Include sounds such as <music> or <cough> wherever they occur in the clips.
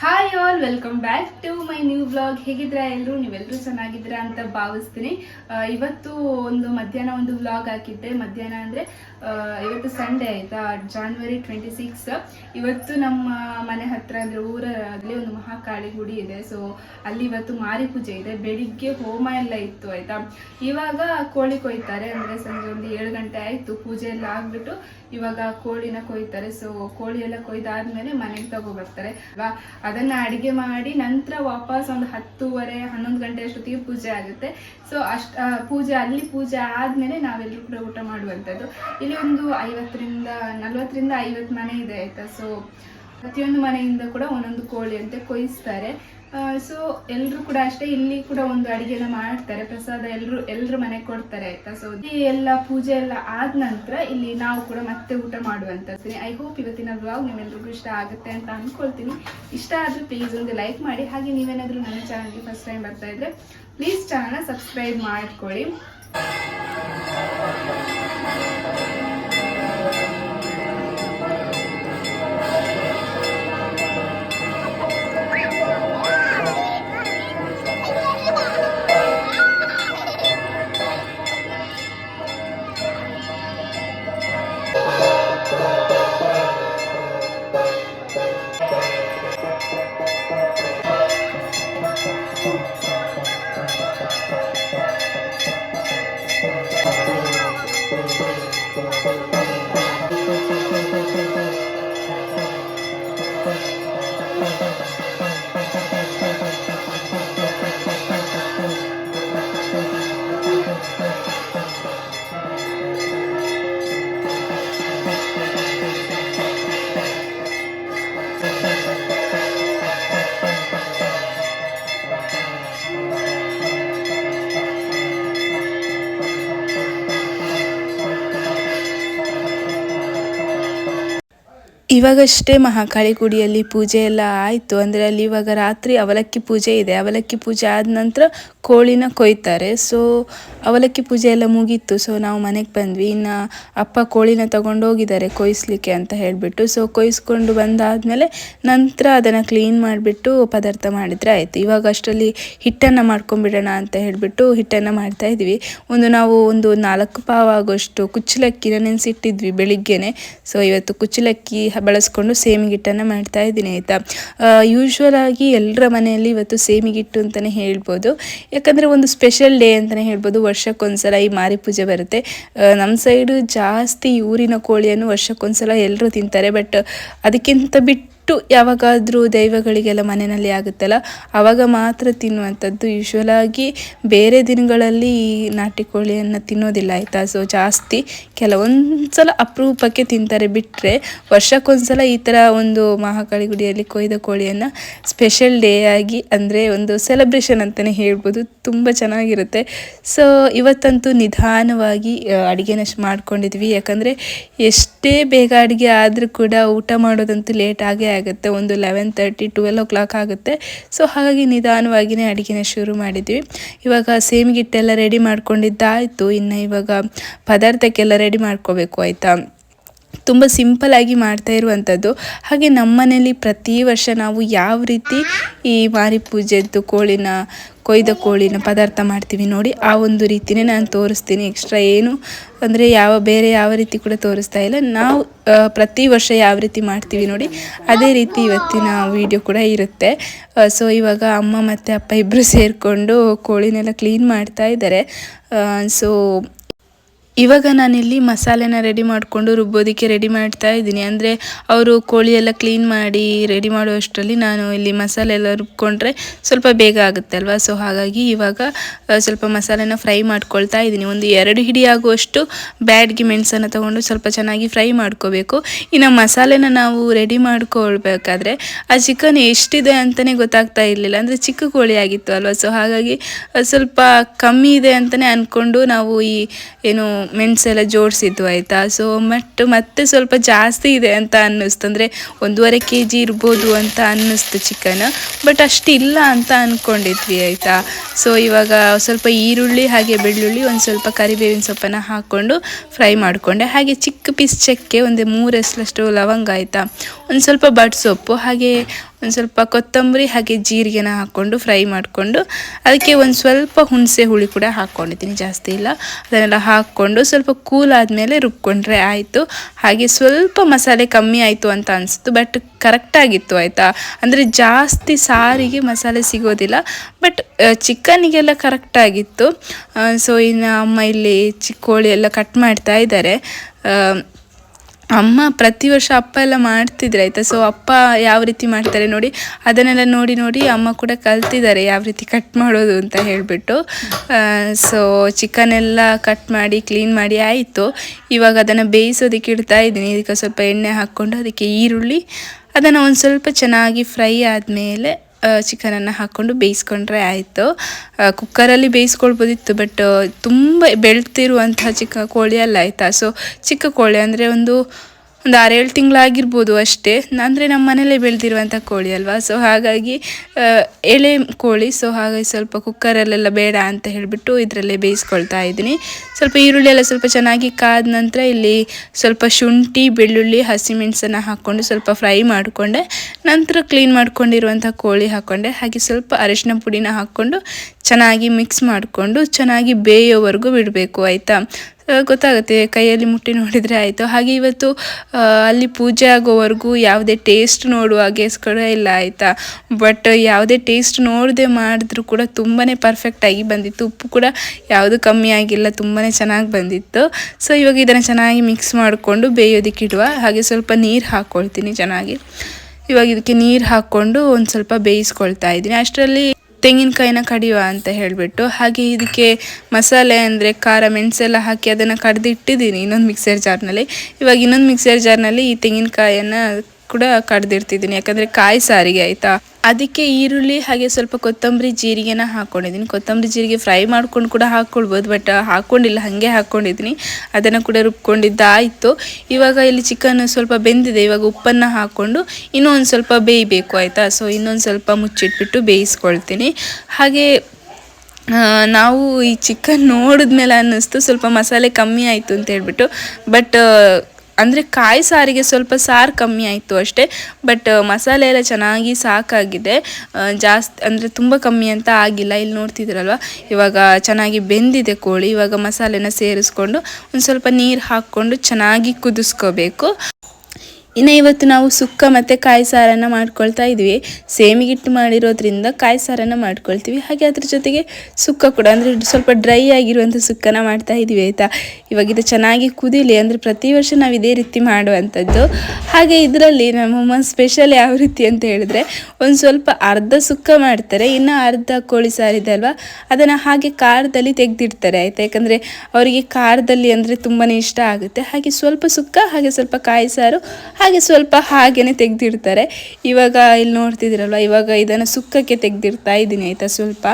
Hi all welcome back to my new blog ಹೇಗಿದ್ರ ಎಲ್ಲರೂ ನೀವೆಲ್ಲರೂ ಚೆನ್ನಾಗಿದ್ದೀರಾ ಅಂತ ಭಾವಿಸ್ತೀನಿ. ಇವತ್ತು ಒಂದು ಮಧ್ಯಾಹ್ನ ಒಂದು ವ್ಲಾಗ್ ಹಾಕಿದ್ದೆ. ಮಧ್ಯಾಹ್ನ ಅಂದರೆ ಇವತ್ತು ಸಂಡೇ ಆಯಿತಾ? ಜಾನ್ವರಿ ಟ್ವೆಂಟಿ ಸಿಕ್ಸ್ ಇವತ್ತು ನಮ್ಮ ಮನೆ ಹತ್ರ ಅಂದರೆ ಊರಲ್ಲಿ ಒಂದು ಮಹಾಕಾಳಿ ಗುಡಿ ಇದೆ. ಸೊ ಅಲ್ಲಿ ಇವತ್ತು ಮಾರಿ ಪೂಜೆ ಇದೆ. ಬೆಳಿಗ್ಗೆ ಹೋಮ ಎಲ್ಲ ಇತ್ತು, ಆಯಿತಾ? ಇವಾಗ ಕೋಳಿ ಕೊಯ್ತಾರೆ. ಅಂದರೆ ಸಂಜೆ ಒಂದು ಏಳು ಗಂಟೆ ಆಯಿತು. ಪೂಜೆ ಎಲ್ಲ ಆಗಿಬಿಟ್ಟು ಇವಾಗ ಕೋಳಿನ ಕೊಯ್ತಾರೆ. ಸೊ ಕೋಳಿ ಎಲ್ಲ ಕೊಯ್ದಾದ್ಮೇಲೆ ಮನೆಗೆ ತಗೋ ಬರ್ತಾರೆ. ಅಲ್ವಾ ಅದನ್ನ ಅಡಿಗೆ ಮಾಡಿ ನಂತರ ವಾಪಸ್ ಒಂದು ಹತ್ತೂವರೆ, ಹನ್ನೊಂದು ಗಂಟೆ ಅಷ್ಟೊತ್ತಿಗೆ ಪೂಜೆ ಆಗುತ್ತೆ. ಸೊ ಅಷ್ಟ ಪೂಜೆ, ಅಲ್ಲಿ ಪೂಜೆ ಆದ್ಮೇಲೆ ನಾವೆಲ್ಲರೂ ಕೂಡ ಊಟ ಮಾಡುವಂಥದ್ದು. ಇಲ್ಲಿ ಒಂದು ಐವತ್ತರಿಂದ, ನಲ್ವತ್ತರಿಂದ ಐವತ್ತು ಮನೆ ಇದೆ, ಆಯ್ತಾ? ಸೊ ಪ್ರತಿಯೊಂದು ಮನೆಯಿಂದ ಕೂಡ ಒಂದೊಂದು ಕೋಳಿ ಅಂತ ಕೊಯ್ಸ್ತಾರೆ. ಸೊ ಎಲ್ಲರೂ ಕೂಡ ಅಷ್ಟೇ, ಇಲ್ಲಿ ಕೂಡ ಒಂದು ಅಡಿಗೆನ ಮಾಡ್ತಾರೆ, ಪ್ರಸಾದ ಎಲ್ಲರೂ ಎಲ್ಲರೂ ಮನೆ ಕೊಡ್ತಾರೆ, ಆಯ್ತಾ? ಸೊ ಈ ಎಲ್ಲ ಪೂಜೆ ಎಲ್ಲ ಆದ ನಂತರ ಇಲ್ಲಿ ನಾವು ಕೂಡ ಮತ್ತೆ ಊಟ ಮಾಡುವಂಥದ್ದು. ಐ ಹೋಪ್ ಇವತ್ತಿನ ವ್ಲಾಗ್ ನಿಮ್ಮೆಲ್ರಿಗೂ ಇಷ್ಟ ಆಗುತ್ತೆ ಅಂತ ಅಂದ್ಕೊಳ್ತೀನಿ ಇಷ್ಟ ಆದ್ರೆ ಪ್ಲೀಸ್ ಒಂದು ಲೈಕ್ ಮಾಡಿ. ಹಾಗೆ ನೀವೇನಾದ್ರೂ ನನ್ನ ಚಾನಲ್ಗೆ ಫಸ್ಟ್ ಟೈಮ್ ಬರ್ತಾ ಇದ್ರೆ ಪ್ಲೀಸ್ ಚಾನಲ್ನ ಸಬ್ಸ್ಕ್ರೈಬ್ ಮಾಡ್ಕೊಳ್ಳಿ. ಇವಾಗಷ್ಟೇ ಮಹಾಕಾಳಿ ಗುಡಿಯಲ್ಲಿ ಪೂಜೆ ಎಲ್ಲ ಆಯಿತು. ಅಂದರೆ ಅಲ್ಲಿ ಇವಾಗ ರಾತ್ರಿ ಅವಲಕ್ಕಿ ಪೂಜೆ ಇದೆ. ಅವಲಕ್ಕಿ ಪೂಜೆ ಆದ ನಂತರ ಕೋಳಿನ ಕೊಯ್ತಾರೆ. ಸೊ ಅವಲಕ್ಕಿ ಪೂಜೆ ಎಲ್ಲ ಮುಗೀತು. ಸೊ ನಾವು ಮನೆಗೆ ಬಂದ್ವಿ. ಇನ್ನು ಅಪ್ಪ ಕೋಳಿನ ತಗೊಂಡೋಗಿದ್ದಾರೆ ಕೊಯ್ಸ್ಲಿಕ್ಕೆ ಅಂತ ಹೇಳಿಬಿಟ್ಟು. ಸೊ ಕೊಯ್ಸ್ಕೊಂಡು ಬಂದಾದಮೇಲೆ ನಂತರ ಅದನ್ನು ಕ್ಲೀನ್ ಮಾಡಿಬಿಟ್ಟು ಪದಾರ್ಥ ಮಾಡಿದರೆ ಆಯಿತು. ಇವಾಗ ಅಷ್ಟರಲ್ಲಿ ಹಿಟ್ಟನ್ನು ಮಾಡ್ಕೊಂಬಿಡೋಣ ಅಂತ ಹೇಳಿಬಿಟ್ಟು ಹಿಟ್ಟನ್ನು ಮಾಡ್ತಾ ಇದ್ವಿ. ಒಂದು ನಾವು ಒಂದು ನಾಲ್ಕು ಪಾವ ಆಗೋಷ್ಟು ಕುಚ್ಚಲಕ್ಕಿನ ನೆನೆಸಿಟ್ಟಿದ್ವಿ ಬೆಳಿಗ್ಗೆನೆ. ಸೊ ಇವತ್ತು ಕುಚ್ಚಲಕ್ಕಿ ಬಳಸ್ಕೊಂಡು ಸೇಮಿಗಿಟ್ಟನ್ನು ಮಾಡ್ತಾ ಇದ್ದೀನಿ, ಆಯಿತಾ? ಯೂಶ್ವಲ್ ಆಗಿ ಎಲ್ಲರ ಮನೆಯಲ್ಲಿ ಇವತ್ತು ಸೇಮಿಗಿಟ್ಟು ಅಂತಲೇ ಹೇಳ್ಬೋದು. ಯಾಕಂದರೆ ಒಂದು ಸ್ಪೆಷಲ್ ಡೇ ಅಂತಲೇ ಹೇಳ್ಬೋದು, ವರ್ಷಕ್ಕೊಂದ್ಸಲ ಈ ಮಾರಿ ಪೂಜೆ ಬರುತ್ತೆ. ನಮ್ಮ ಸೈಡು ಜಾಸ್ತಿ ಊರಿನ ಕೋಳಿಯನ್ನು ವರ್ಷಕ್ಕೊಂದ್ಸಲ ಎಲ್ಲರೂ ತಿಂತಾರೆ ಬಟ್ ಅದಕ್ಕಿಂತ ಬಿಟ್ಟು ಯಾವಾಗಾದರೂ ದೈವಗಳಿಗೆಲ್ಲ ಮನೆಯಲ್ಲಿ ಆಗುತ್ತಲ್ಲ ಆವಾಗ ಮಾತ್ರ ತಿನ್ನುವಂಥದ್ದು ಯೂಶ್ವಲಾಗಿ ಬೇರೆ ದಿನಗಳಲ್ಲಿ ಈ ನಾಟಿ ಕೋಳಿಯನ್ನು ತಿನ್ನೋದಿಲ್ಲ, ಆಯಿತಾ? ಸೊ ಜಾಸ್ತಿ ಕೆಲವೊಂದು ಸಲ ಅಪರೂಪಕ್ಕೆ ತಿಂತಾರೆ. ಬಿಟ್ಟರೆ ವರ್ಷಕ್ಕೊಂದ್ಸಲ ಈ ಥರ ಒಂದು ಮಹಾಕಾಳಿ ಗುಡಿಯಲ್ಲಿ ಕೊಯ್ದ ಕೋಳಿಯನ್ನು ಸ್ಪೆಷಲ್ ಡೇ ಆಗಿ, ಅಂದರೆ ಒಂದು ಸೆಲೆಬ್ರೇಷನ್ ಅಂತಲೇ ಹೇಳ್ಬೋದು. ತುಂಬ ಚೆನ್ನಾಗಿರುತ್ತೆ. ಸೊ ಇವತ್ತಂತೂ ನಿಧಾನವಾಗಿ ಅಡುಗೆನ ಮಾಡ್ಕೊಂಡಿದ್ವಿ. ಯಾಕಂದರೆ ಎಷ್ಟೇ ಬೇಗ ಅಡುಗೆ ಆದರೂ ಕೂಡ ಊಟ ಮಾಡೋದಂತೂ ಲೇಟ್ ಆಗುತ್ತೆ, ಒಂದು eleven thirty twelve o'clock ಆಗುತ್ತೆ. ಸೊ ಹಾಗಾಗಿ ನಿಧಾನವಾಗಿಯೇ ಅಡುಗೆನ ಶುರು ಮಾಡಿದ್ವಿ. ಇವಾಗ ಸೇಮಿಗಿಟ್ಟೆಲ್ಲ ರೆಡಿ ಮಾಡ್ಕೊಂಡಿದ್ದಾಯಿತು. ಇನ್ನು ಇವಾಗ ಪದಾರ್ಥಕ್ಕೆಲ್ಲ ರೆಡಿ ಮಾಡ್ಕೋಬೇಕು, ಆಯಿತಾ? ತುಂಬ ಸಿಂಪಲಾಗಿ ಮಾಡ್ತಾ ಇರುವಂಥದ್ದು. ಹಾಗೆ ನಮ್ಮನೇಲಿ ಪ್ರತಿ ವರ್ಷ ನಾವು ಯಾವ ರೀತಿ ಈ ಮಾರಿ ಪೂಜೆದ್ದು ಕೋಳಿನ, ಕೊಯ್ದ ಕೋಳಿನ ಪದಾರ್ಥ ಮಾಡ್ತೀವಿ ನೋಡಿ, ಆ ಒಂದು ರೀತಿನೇ ನಾನು ತೋರಿಸ್ತೀನಿ. ಎಕ್ಸ್ಟ್ರಾ ಏನು ಅಂದರೆ ಯಾವ, ಬೇರೆ ಯಾವ ರೀತಿ ಕೂಡ ತೋರಿಸ್ತಾ ಇಲ್ಲ. ನಾವು ಪ್ರತಿ ವರ್ಷ ಯಾವ ರೀತಿ ಮಾಡ್ತೀವಿ ನೋಡಿ, ಅದೇ ರೀತಿ ಇವತ್ತಿನ ವಿಡಿಯೋ ಕೂಡ ಇರುತ್ತೆ. ಸೊ ಇವಾಗ ಅಮ್ಮ ಮತ್ತು ಅಪ್ಪ ಇಬ್ಬರು <laughs> ಸೇರಿಕೊಂಡು ಕೋಳಿನೆಲ್ಲ ಕ್ಲೀನ್ ಮಾಡ್ತಾ ಇದ್ದಾರೆ. ಸೊ ಇವಾಗ ನಾನಿಲ್ಲಿ ಮಸಾಲೆನ ರೆಡಿ ಮಾಡಿಕೊಂಡು ರುಬ್ಬೋದಕ್ಕೆ ರೆಡಿ ಮಾಡ್ತಾ ಇದ್ದೀನಿ. ಅಂದರೆ ಅವರು ಕೋಳಿ ಎಲ್ಲ ಕ್ಲೀನ್ ಮಾಡಿ ರೆಡಿ ಮಾಡುವಷ್ಟರಲ್ಲಿ ನಾನು ಇಲ್ಲಿ ಮಸಾಲೆ ಎಲ್ಲ ರುಬ್ಕೊಂಡ್ರೆ ಸ್ವಲ್ಪ ಬೇಗ ಆಗುತ್ತೆ ಅಲ್ವಾ? ಸೊ ಹಾಗಾಗಿ ಇವಾಗ ಸ್ವಲ್ಪ ಮಸಾಲೆನ ಫ್ರೈ ಮಾಡ್ಕೊಳ್ತಾ ಇದ್ದೀನಿ. ಒಂದು ಎರಡು ಹಿಡಿ ಆಗುವಷ್ಟು ಬ್ಯಾಡ್ಗೆ ಮೆಣಸನ್ನು ತಗೊಂಡು ಸ್ವಲ್ಪ ಚೆನ್ನಾಗಿ ಫ್ರೈ ಮಾಡ್ಕೋಬೇಕು. ಇನ್ನು ಮಸಾಲೆನ ನಾವು ರೆಡಿ ಮಾಡ್ಕೊಳ್ಬೇಕಾದ್ರೆ ಆ ಚಿಕನ್ ಎಷ್ಟಿದೆ ಅಂತಲೇ ಗೊತ್ತಾಗ್ತಾ ಇರಲಿಲ್ಲ. ಅಂದರೆ ಚಿಕ್ಕ ಕೋಳಿ ಆಗಿತ್ತು ಅಲ್ವಾ? ಸೊ ಹಾಗಾಗಿ ಸ್ವಲ್ಪ ಕಮ್ಮಿ ಇದೆ ಅಂತಲೇ ಅಂದ್ಕೊಂಡು ನಾವು ಈ, ಏನು ಮೆಣಸೆಲ್ಲ ಜೋಡಿಸಿದ್ದು ಆಯಿತಾ? ಸೊ ಬಟ್ ಮತ್ತೆ ಸ್ವಲ್ಪ ಜಾಸ್ತಿ ಇದೆ ಅಂತ ಅನ್ನಿಸ್ತು. ಅಂದರೆ ಒಂದೂವರೆ ಕೆ ಜಿ ಇರ್ಬೋದು ಅಂತ ಅನ್ನಿಸ್ತು ಚಿಕನ್. ಬಟ್ ಅಷ್ಟಿಲ್ಲ ಅಂತ ಅಂದ್ಕೊಂಡಿದ್ವಿ ಆಯಿತಾ? ಸೊ ಇವಾಗ ಸ್ವಲ್ಪ ಈರುಳ್ಳಿ ಹಾಗೆ ಬೆಳ್ಳುಳ್ಳಿ, ಒಂದು ಸ್ವಲ್ಪ ಕರಿಬೇವಿನ ಸೊಪ್ಪನ್ನು ಹಾಕ್ಕೊಂಡು ಫ್ರೈ ಮಾಡಿಕೊಂಡೆ. ಹಾಗೆ ಚಿಕ್ಕ ಪೀಸ್ ಚಕ್ಕೆ ಒಂದು ಮೂರು ಎಸ್ಲಷ್ಟು ಲವಂಗ ಆಯಿತಾ? ಒಂದು ಸ್ವಲ್ಪ ಬಟ್ ಸೊಪ್ಪು ಹಾಗೆ ಒಂದು ಸ್ವಲ್ಪ ಕೊತ್ತಂಬರಿ, ಹಾಗೆ ಜೀರಿಗೆನ ಹಾಕ್ಕೊಂಡು ಫ್ರೈ ಮಾಡಿಕೊಂಡು ಅದಕ್ಕೆ ಒಂದು ಸ್ವಲ್ಪ ಹುಣಸೆ ಹುಳಿ ಕೂಡ ಹಾಕ್ಕೊಂಡಿದ್ದೀನಿ ಜಾಸ್ತಿ ಇಲ್ಲ. ಅದನ್ನೆಲ್ಲ ಹಾಕ್ಕೊಂಡು ಸ್ವಲ್ಪ ಕೂಲ್ ಆದಮೇಲೆ ರುಬ್ಕೊಂಡ್ರೆ ಆಯಿತು. ಹಾಗೆ ಸ್ವಲ್ಪ ಮಸಾಲೆ ಕಮ್ಮಿ ಆಯಿತು ಅಂತ ಅನಿಸ್ತು ಬಟ್ ಕರೆಕ್ಟಾಗಿತ್ತು ಆಯಿತಾ? ಅಂದರೆ ಜಾಸ್ತಿ ಸಾರಿಗೆ ಮಸಾಲೆ ಸಿಗೋದಿಲ್ಲ ಬಟ್ ಚಿಕನ್ನಿಗೆಲ್ಲ ಕರೆಕ್ಟಾಗಿತ್ತು ಸೊ ಇನ್ನು ಅಮ್ಮ ಇಲ್ಲಿ ಚಿಕ್ಕ ಕೋಳಿ ಎಲ್ಲ ಕಟ್ ಮಾಡ್ತಾ ಇದ್ದಾರೆ ಅಮ್ಮ ಪ್ರತಿ ವರ್ಷ ಅಪ್ಪ ಎಲ್ಲ ಮಾಡ್ತಿದ್ರೆ ಆಯಿತಾ? ಸೊ ಅಪ್ಪ ಯಾವ ರೀತಿ ಮಾಡ್ತಾರೆ ನೋಡಿ, ಅದನ್ನೆಲ್ಲ ನೋಡಿ ನೋಡಿ ಅಮ್ಮ ಕೂಡ ಕಲ್ತಿದ್ದಾರೆ ಯಾವ ರೀತಿ ಕಟ್ ಮಾಡೋದು ಅಂತ ಹೇಳಿಬಿಟ್ಟು. ಸೊ ಚಿಕನ್ ಎಲ್ಲ ಕಟ್ ಮಾಡಿ ಕ್ಲೀನ್ ಮಾಡಿ ಆಯಿತು. ಇವಾಗ ಅದನ್ನು ಬೇಯಿಸೋದಕ್ಕೆ ಇಡ್ತಾ ಇದ್ದೀನಿ. ಇದಕ್ಕೆ ಸ್ವಲ್ಪ ಎಣ್ಣೆ ಹಾಕ್ಕೊಂಡು ಅದಕ್ಕೆ ಈರುಳ್ಳಿ, ಅದನ್ನು ಒಂದು ಸ್ವಲ್ಪ ಚೆನ್ನಾಗಿ ಫ್ರೈ ಆದಮೇಲೆ ಚಿಕನನ್ನು ಹಾಕ್ಕೊಂಡು ಬೇಯಿಸ್ಕೊಂಡ್ರೆ ಆಯಿತು. ಕುಕ್ಕರಲ್ಲಿ ಬೇಯಿಸ್ಕೊಳ್ಬೋದಿತ್ತು, ಬಟ್ ತುಂಬ ಬೆಳ್ತಿರುವಂತಹ ಚಿಕ್ಕ ಕೋಳಿ ಅಲ್ಲ ಆಯಿತಾ? ಸೊ ಚಿಕ್ಕ ಕೋಳಿ ಅಂದರೆ ಒಂದು ಒಂದು ಆರೇಳು ತಿಂಗಳಾಗಿರ್ಬೋದು ಅಷ್ಟೇ. ಅಂದರೆ ನಮ್ಮ ಮನೇಲೇ ಬೆಳೆದಿರುವಂಥ ಕೋಳಿ ಅಲ್ವಾ? ಸೊ ಹಾಗಾಗಿ ಎಳೆ ಕೋಳಿ ಸೊ ಹಾಗಾಗಿ ಸ್ವಲ್ಪ ಕುಕ್ಕರಲ್ಲೆಲ್ಲ ಬೇಡ ಅಂತ ಹೇಳಿಬಿಟ್ಟು ಇದರಲ್ಲೇ ಬೇಯಿಸ್ಕೊಳ್ತಾ ಇದ್ದೀನಿ. ಸ್ವಲ್ಪ ಈರುಳ್ಳಿ ಎಲ್ಲ ಸ್ವಲ್ಪ ಚೆನ್ನಾಗಿ ಕಾದ ನಂತರ ಇಲ್ಲಿ ಸ್ವಲ್ಪ ಶುಂಠಿ, ಬೆಳ್ಳುಳ್ಳಿ, ಹಸಿಮೆಣಸನ್ನು ಹಾಕ್ಕೊಂಡು ಸ್ವಲ್ಪ ಫ್ರೈ ಮಾಡಿಕೊಂಡೆ. ನಂತರ ಕ್ಲೀನ್ ಮಾಡ್ಕೊಂಡಿರುವಂಥ ಕೋಳಿ ಹಾಕ್ಕೊಂಡೆ ಹಾಗೆ ಸ್ವಲ್ಪ ಅರಿಶಿನ ಪುಡಿನ ಹಾಕ್ಕೊಂಡು ಚೆನ್ನಾಗಿ ಮಿಕ್ಸ್ ಮಾಡಿಕೊಂಡು ಚೆನ್ನಾಗಿ ಬೇಯೋವರೆಗೂ ಬಿಡಬೇಕು, ಆಯಿತಾ? ಗೊತ್ತಾಗುತ್ತೆ, ಕೈಯಲ್ಲಿ ಮುಟ್ಟಿ ನೋಡಿದರೆ ಆಯಿತು. ಹಾಗೆ ಇವತ್ತು ಅಲ್ಲಿ ಪೂಜೆ ಆಗೋವರೆಗೂ ಯಾವುದೇ ಟೇಸ್ಟ್ ನೋಡುವ ಗೆಸ್ಗಳು ಇಲ್ಲ ಆಯಿತಾ. ಬಟ್ ಯಾವುದೇ ಟೇಸ್ಟ್ ನೋಡದೆ ಮಾಡಿದ್ರೂ ಕೂಡ ತುಂಬಾ ಪರ್ಫೆಕ್ಟಾಗಿ ಬಂದಿತ್ತು. ಉಪ್ಪು ಕೂಡ ಯಾವುದು ಕಮ್ಮಿ ಆಗಿಲ್ಲ ತುಂಬಾ ಚೆನ್ನಾಗಿ ಬಂದಿತ್ತು. ಸೊ ಇವಾಗ ಇದನ್ನು ಚೆನ್ನಾಗಿ ಮಿಕ್ಸ್ ಮಾಡಿಕೊಂಡು ಬೇಯೋದಕ್ಕೆ ಇಡುವ. ಹಾಗೆ ಸ್ವಲ್ಪ ನೀರು ಹಾಕ್ಕೊಳ್ತೀನಿ ಚೆನ್ನಾಗಿ. ಇವಾಗ ಇದಕ್ಕೆ ನೀರು ಹಾಕ್ಕೊಂಡು ಒಂದು ಸ್ವಲ್ಪ ಬೇಯಿಸ್ಕೊಳ್ತಾ ಇದ್ದೀನಿ. ಅಷ್ಟರಲ್ಲಿ ತೆಂಗಿನಕಾಯಿನ ಕಡಿಯುವ ಅಂತ ಹೇಳಿಬಿಟ್ಟು, ಹಾಗೆ ಇದಕ್ಕೆ ಮಸಾಲೆ ಅಂದರೆ ಖಾರ ಮೆಣಸೆಲ್ಲ ಹಾಕಿ ಅದನ್ನು ಕಡ್ದಿಟ್ಟಿದ್ದೀನಿ ಇನ್ನೊಂದು ಮಿಕ್ಸರ್ ಜಾರ್ನಲ್ಲಿ ಇವಾಗ ಇನ್ನೊಂದು ಮಿಕ್ಸರ್ ಜಾರ್ನಲ್ಲಿ ಈ ತೆಂಗಿನಕಾಯನ್ನು ಕೂಡ ಕಡ್ದಿರ್ತಿದ್ದೀನಿ. ಯಾಕಂದರೆ ಕಾಯಿ ಸಾರಿಗೆ ಆಯಿತಾ? ಅದಕ್ಕೆ ಈರುಳ್ಳಿ ಹಾಗೆ ಸ್ವಲ್ಪ ಕೊತ್ತಂಬರಿ ಜೀರಿಗೆನ ಹಾಕ್ಕೊಂಡಿದ್ದೀನಿ ಕೊತ್ತಂಬರಿ ಜೀರಿಗೆ ಫ್ರೈ ಮಾಡ್ಕೊಂಡು ಕೂಡ ಹಾಕ್ಕೊಳ್ಬೋದು, ಬಟ್ ಹಾಕ್ಕೊಂಡಿಲ್ಲ, ಹಾಗೆ ಹಾಕ್ಕೊಂಡಿದ್ದೀನಿ. ಅದನ್ನು ಕೂಡ ರುಬ್ಕೊಂಡಿದ್ದಾಯಿತು. ಇವಾಗ ಇಲ್ಲಿ ಚಿಕನ್ ಸ್ವಲ್ಪ ಬೆಂದಿದೆ. ಇವಾಗ ಉಪ್ಪನ್ನು ಹಾಕ್ಕೊಂಡು ಇನ್ನೂ ಒಂದು ಸ್ವಲ್ಪ ಬೇಯಬೇಕು, ಆಯಿತಾ? ಸೊ ಇನ್ನೊಂದು ಸ್ವಲ್ಪ ಮುಚ್ಚಿಟ್ಬಿಟ್ಟು ಬೇಯಿಸ್ಕೊಳ್ತೀನಿ. ಹಾಗೆ ನಾವು ಈ ಚಿಕನ್ ನೋಡಿದ್ಮೇಲೆ ಅನ್ನಿಸ್ತು. ಸ್ವಲ್ಪ ಮಸಾಲೆ ಕಮ್ಮಿ ಆಯಿತು ಅಂತ ಹೇಳ್ಬಿಟ್ಟು. ಬಟ್ ಅಂದರೆ ಕಾಯಿ ಸಾರಿಗೆ ಸ್ವಲ್ಪ ಸಾರು ಕಮ್ಮಿ ಆಯಿತು ಅಷ್ಟೇ ಬಟ್ ಮಸಾಲೆ ಎಲ್ಲ ಚೆನ್ನಾಗಿ ಸಾಕಾಗಿದೆ. ಜಾಸ್ತಿ, ಅಂದರೆ ತುಂಬ ಕಮ್ಮಿ ಅಂತ ಆಗಿಲ್ಲ. ಇಲ್ಲಿ ನೋಡ್ತಿದ್ರಲ್ವ? ಇವಾಗ ಚೆನ್ನಾಗಿ ಬೆಂದಿದೆ ಕೋಳಿ. ಇವಾಗ ಮಸಾಲೆನ ಸೇರಿಸ್ಕೊಂಡು ಒಂದು ಸ್ವಲ್ಪ ನೀರು ಹಾಕ್ಕೊಂಡು ಚೆನ್ನಾಗಿ ಕುದಿಸ್ಕೋಬೇಕು. ಇನ್ನು ಇವತ್ತು ನಾವು ಸುಕ್ಕ ಮತ್ತು ಕಾಯಿ ಸಾರನ್ನು ಮಾಡ್ಕೊಳ್ತಾ ಇದ್ವಿ. ಸೇಮಿಗಿಟ್ಟು ಮಾಡಿರೋದ್ರಿಂದ ಕಾಯಿ ಸಾರನ್ನು ಮಾಡ್ಕೊಳ್ತೀವಿ. ಹಾಗೆ ಅದ್ರ ಜೊತೆಗೆ ಸುಕ್ಕ ಕೂಡ, ಅಂದರೆ ಸ್ವಲ್ಪ ಡ್ರೈ ಆಗಿರುವಂಥ ಸುಕ್ಕನ ಮಾಡ್ತಾ ಇದ್ವಿ ಆಯಿತಾ? ಇವಾಗ ಇದು ಚೆನ್ನಾಗಿ ಕುದೀಲಿ, ಅಂದರೆ ಪ್ರತಿ ವರ್ಷ ನಾವು ಇದೇ ರೀತಿ ಮಾಡುವಂಥದ್ದು. ಹಾಗೆ ಇದರಲ್ಲಿ ನಮ್ಮಮ್ಮ ಸ್ಪೆಷಲ್ ಯಾವ ರೀತಿ ಅಂತ ಹೇಳಿದ್ರೆ, ಒಂದು ಸ್ವಲ್ಪ ಅರ್ಧ ಸುಕ್ಕ ಮಾಡ್ತಾರೆ, ಇನ್ನು ಅರ್ಧ ಕೋಳಿ ಸಾರಿದೆ ಅಲ್ವಾ? ಅದನ್ನು ಹಾಗೆ ಖಾರದಲ್ಲಿ ತೆಗೆದಿಡ್ತಾರೆ ಆಯಿತಾ? ಯಾಕಂದರೆ ಅವರಿಗೆ ಖಾರದಲ್ಲಿ ಅಂದರೆ ತುಂಬಾ ಇಷ್ಟ ಆಗುತ್ತೆ. ಹಾಗೆ ಸ್ವಲ್ಪ ಸುಕ್ಕ, ಹಾಗೆ ಸ್ವಲ್ಪ ಕಾಯಿ ಸಾರು ಹಾಗೆ ಸ್ವಲ್ಪ ಹಾಗೇನೆ ತೆಗೆದಿರ್ತಾರೆ ಇವಾಗ ಇಲ್ಲಿ ನೋಡ್ತಿದ್ದೀರಲ್ವ, ಇವಾಗ ಇದನ್ನು ಸುಕ್ಕಕ್ಕೆ ತೆಗೆದಿರ್ತಾ ಇದ್ದೀನಿ ಆಯಿತಾ ಸ್ವಲ್ಪ.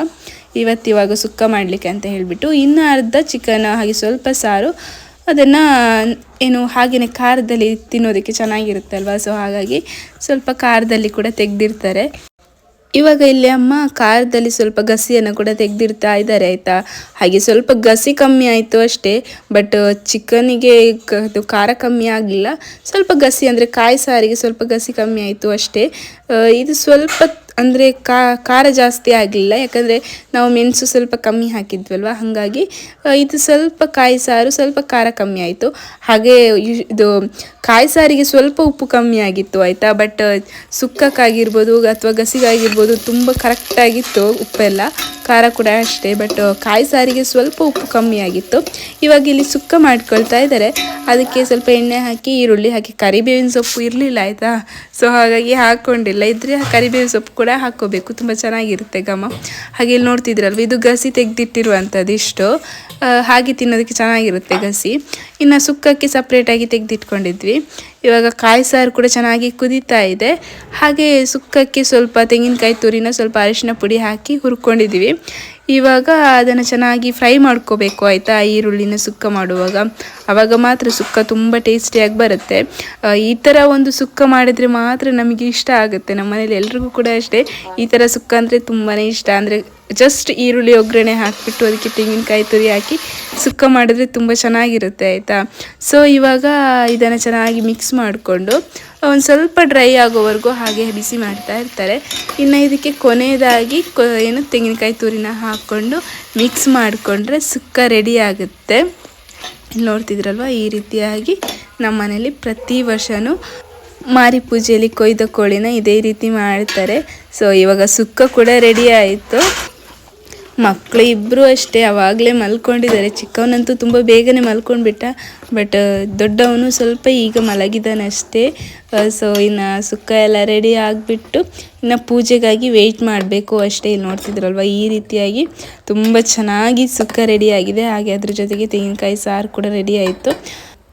ಇವತ್ತಿವಾಗ ಸುಕ್ಕ ಮಾಡಲಿಕ್ಕೆ ಅಂತ ಹೇಳಿಬಿಟ್ಟು ಇನ್ನು ಅರ್ಧ ಚಿಕನ್, ಹಾಗೆ ಸ್ವಲ್ಪ ಸಾರು, ಅದನ್ನು ಏನು ಹಾಗೆಯೇ ಖಾರದಲ್ಲಿ ತಿನ್ನೋದಕ್ಕೆ ಚೆನ್ನಾಗಿರುತ್ತೆ ಸೊ ಹಾಗಾಗಿ ಸ್ವಲ್ಪ ಖಾರದಲ್ಲಿ ಕೂಡ ತೆಗೆದಿರ್ತಾರೆ ಇವಾಗ ಇಲ್ಲಿ ಅಮ್ಮ ಖಾರದಲ್ಲಿ ಸ್ವಲ್ಪ ಗಸಿಯನ್ನು ಕೂಡ ತೆಗೆದಿರ್ತಾ ಇದ್ದಾರೆ, ಆಯಿತಾ? ಹಾಗೆ ಸ್ವಲ್ಪ ಗಸಿ ಕಮ್ಮಿ ಆಯಿತು ಅಷ್ಟೇ ಬಟ್ ಚಿಕನಿಗೆ ಅದು ಖಾರ ಕಮ್ಮಿ ಆಗಲಿಲ್ಲ ಸ್ವಲ್ಪ ಗಸಿ ಅಂದರೆ ಕಾಯಿ ಸಾರಿಗೆ ಸ್ವಲ್ಪ ಗಸಿ ಕಮ್ಮಿ ಆಯಿತು ಅಷ್ಟೇ. ಇದು ಸ್ವಲ್ಪ ಅಂದರೆ ಖಾರ ಜಾಸ್ತಿ ಆಗಲಿಲ್ಲ. ಯಾಕಂದರೆ ನಾವು ಮೆಣಸು ಸ್ವಲ್ಪ ಕಮ್ಮಿ ಹಾಕಿದ್ವಲ್ವ? ಹಾಗಾಗಿ ಇದು ಸ್ವಲ್ಪ ಕಾಯಿ ಸಾರು, ಸ್ವಲ್ಪ ಖಾರ ಕಮ್ಮಿ ಆಯಿತು. ಹಾಗೆ ಇದು ಕಾಯಿ ಸಾರಿಗೆ ಸ್ವಲ್ಪ ಉಪ್ಪು ಕಮ್ಮಿ ಆಗಿತ್ತು, ಆಯಿತಾ? ಬಟ್ ಸುಕ್ಕಕ್ಕಾಗಿರ್ಬೋದು ಅಥವಾ ಗಸಿಗಾಗಿರ್ಬೋದು ತುಂಬ ಕರೆಕ್ಟಾಗಿತ್ತು ಉಪ್ಪೆಲ್ಲ. ಖಾರ ಕೂಡ ಅಷ್ಟೇ ಬಟ್ ಕಾಯಿ ಸಾರಿಗೆ ಸ್ವಲ್ಪ ಉಪ್ಪು ಕಮ್ಮಿ ಆಗಿತ್ತು. ಇವಾಗ ಇಲ್ಲಿ ಸುಕ್ಕ ಮಾಡ್ಕೊಳ್ತಾ ಇದ್ದಾರೆ. ಅದಕ್ಕೆ ಸ್ವಲ್ಪ ಎಣ್ಣೆ ಹಾಕಿ, ಈರುಳ್ಳಿ ಹಾಕಿ, ಕರಿಬೇವಿನ ಸೊಪ್ಪು ಇರಲಿಲ್ಲ, ಆಯಿತಾ? ಸೊ ಹಾಗಾಗಿ ಹಾಕ್ಕೊಂಡಿಲ್ಲ ಇದ್ರೆ ಕರಿಬೇವು ಸೊಪ್ಪು ಕೂಡ ಹಾಕ್ಕೋಬೇಕು. ತುಂಬ ಚೆನ್ನಾಗಿರುತ್ತೆ ಘಮ. ಹಾಗೆ ಇಲ್ಲಿ ನೋಡ್ತಿದ್ರಲ್ವ, ಇದು ಗಸಿ ತೆಗೆದಿಟ್ಟಿರುವಂಥದ್ದು ಇಷ್ಟು. ಹಾಗೆ ತಿನ್ನೋದಕ್ಕೆ ಚೆನ್ನಾಗಿರುತ್ತೆ ಗಸಿ. ಇನ್ನು ಸುಕ್ಕಕ್ಕೆ ಸಪ್ರೇಟಾಗಿ ತೆಗೆದಿಟ್ಕೊಂಡಿದ್ವಿ. ಇವಾಗ ಕಾಯಿ ಸಾರು ಕೂಡ ಚೆನ್ನಾಗಿ ಕುದೀತಾ ಇದೆ. ಹಾಗೆ ಸುಕ್ಕಕ್ಕೆ ಸ್ವಲ್ಪ ತೆಂಗಿನಕಾಯಿ ತುರಿನ ಸ್ವಲ್ಪ ಅರಿಶಿನ ಪುಡಿ ಹಾಕಿ ಹುರ್ಕೊಂಡಿದ್ದೀವಿ ಇವಾಗ ಅದನ್ನು ಚೆನ್ನಾಗಿ ಫ್ರೈ ಮಾಡ್ಕೋಬೇಕು, ಆಯಿತಾ? ಈರುಳ್ಳಿನ ಸುಕ್ಕ ಮಾಡುವಾಗ. ಆವಾಗ ಮಾತ್ರ ಸುಕ್ಕ ತುಂಬ ಟೇಸ್ಟಿಯಾಗಿ ಬರುತ್ತೆ. ಈ ಥರ ಒಂದು ಸುಕ್ಕ ಮಾಡಿದರೆ ಮಾತ್ರ ನಮಗೆ ಇಷ್ಟ ಆಗುತ್ತೆ. ನಮ್ಮ ಮನೇಲಿ ಎಲ್ರಿಗೂ ಕೂಡ ಅಷ್ಟೇ. ಈ ಥರ ಸುಕ್ಕ ಅಂದರೆ ತುಂಬಾ ಇಷ್ಟ. ಅಂದರೆ ಜಸ್ಟ್ ಈರುಳ್ಳಿ, ಒಗ್ಗರಣೆ ಹಾಕಿಬಿಟ್ಟು ಅದಕ್ಕೆ ತೆಂಗಿನಕಾಯಿ ತುರಿ ಹಾಕಿ ಸುಕ್ಕ ಮಾಡಿದ್ರೆ ತುಂಬ ಚೆನ್ನಾಗಿರುತ್ತೆ, ಆಯಿತಾ? ಸೊ ಇವಾಗ ಇದನ್ನು ಚೆನ್ನಾಗಿ ಮಿಕ್ಸ್ ಮಾಡಿಕೊಂಡು, ಒಂದು ಸ್ವಲ್ಪ ಡ್ರೈ ಆಗೋವರೆಗೂ ಹಾಗೆ ಬಿಸಿ ಮಾಡ್ತಾ ಇರ್ತಾರೆ. ಇನ್ನು ಇದಕ್ಕೆ ಕೊನೆಯದಾಗಿ ಕೊ, ಏನು, ತೆಂಗಿನಕಾಯಿ ತುರಿನ ಹಾಕ್ಕೊಂಡು ಮಿಕ್ಸ್ ಮಾಡಿಕೊಂಡ್ರೆ ಸುಕ್ಕ ರೆಡಿ ಆಗುತ್ತೆ. ನೋಡ್ತಿದ್ರಲ್ವ? ಈ ರೀತಿಯಾಗಿ ನಮ್ಮ ಮನೇಲಿ ಪ್ರತಿ ವರ್ಷವೂ ಮಾರಿ ಪೂಜೆಯಲ್ಲಿ ಕೊಯ್ದ ಕೋಳಿನ ಇದೇ ರೀತಿ ಮಾಡ್ತಾರೆ. ಸೊ ಇವಾಗ ಸುಕ್ಕ ಕೂಡ ರೆಡಿ ಆಯಿತು. ಮಕ್ಕಳು ಇಬ್ಬರು ಅಷ್ಟೇ, ಅವಾಗಲೇ ಮಲ್ಕೊಂಡಿದ್ದಾರೆ. ಚಿಕ್ಕವನಂತೂ ತುಂಬ ಬೇಗನೆ ಮಲ್ಕೊಂಡ್ಬಿಟ್ಟ, ಬಟ್ ದೊಡ್ಡವನು ಸ್ವಲ್ಪ ಈಗ ಮಲಗಿದ್ದಾನೆ ಅಷ್ಟೇ. ಸೊ, ಇನ್ನು ಸುಕ್ಕ ಎಲ್ಲ ರೆಡಿ ಆಗಿಬಿಟ್ಟು ಇನ್ನು ಪೂಜೆಗಾಗಿ ವೆಯ್ಟ್ ಮಾಡಬೇಕು ಅಷ್ಟೇ ಇಲ್ಲಿ ನೋಡ್ತಿದ್ರಲ್ವ? ಈ ರೀತಿಯಾಗಿ ತುಂಬ ಚೆನ್ನಾಗಿ ಸುಕ್ಕ ರೆಡಿ ಆಗಿದೆ. ಹಾಗೆ ಅದ್ರ ಜೊತೆಗೆ ತೆಂಗಿನಕಾಯಿ ಸಾರು ಕೂಡ ರೆಡಿ ಆಯಿತು.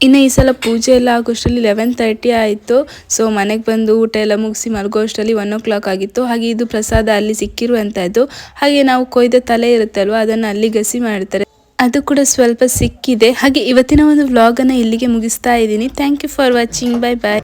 ಇನ್ನು ಈ ಸಲ ಪೂಜೆ ಎಲ್ಲ ಆಗೋಷ್ಟರಲ್ಲಿ ಲೆವೆನ್ ತರ್ಟಿ ಆಯಿತು. ಸೊ ಮನೆಗೆ ಬಂದು ಊಟ ಎಲ್ಲ ಮುಗಿಸಿ ಮಲಗೋ ಅಷ್ಟರಲ್ಲಿ ಒನ್ ಓ ಕ್ಲಾಕ್ ಆಗಿತ್ತು. ಹಾಗೆ ಇದು ಪ್ರಸಾದ ಅಲ್ಲಿ ಸಿಕ್ಕಿರುವಂಥದ್ದು ಹಾಗೆ ನಾವು ಕೊಯ್ದ ತಲೆ ಇರುತ್ತಲ್ವ, ಅದನ್ನು ಅಲ್ಲಿ ಗಸಿ ಮಾಡ್ತಾರೆ. ಅದು ಕೂಡ ಸ್ವಲ್ಪ ಸಿಕ್ಕಿದೆ. ಹಾಗೆ ಇವತ್ತಿನ ಒಂದು ವ್ಲಾಗನ್ನು ಇಲ್ಲಿಗೆ ಮುಗಿಸ್ತಾ ಇದ್ದೀನಿ. Thank you for watching bye bye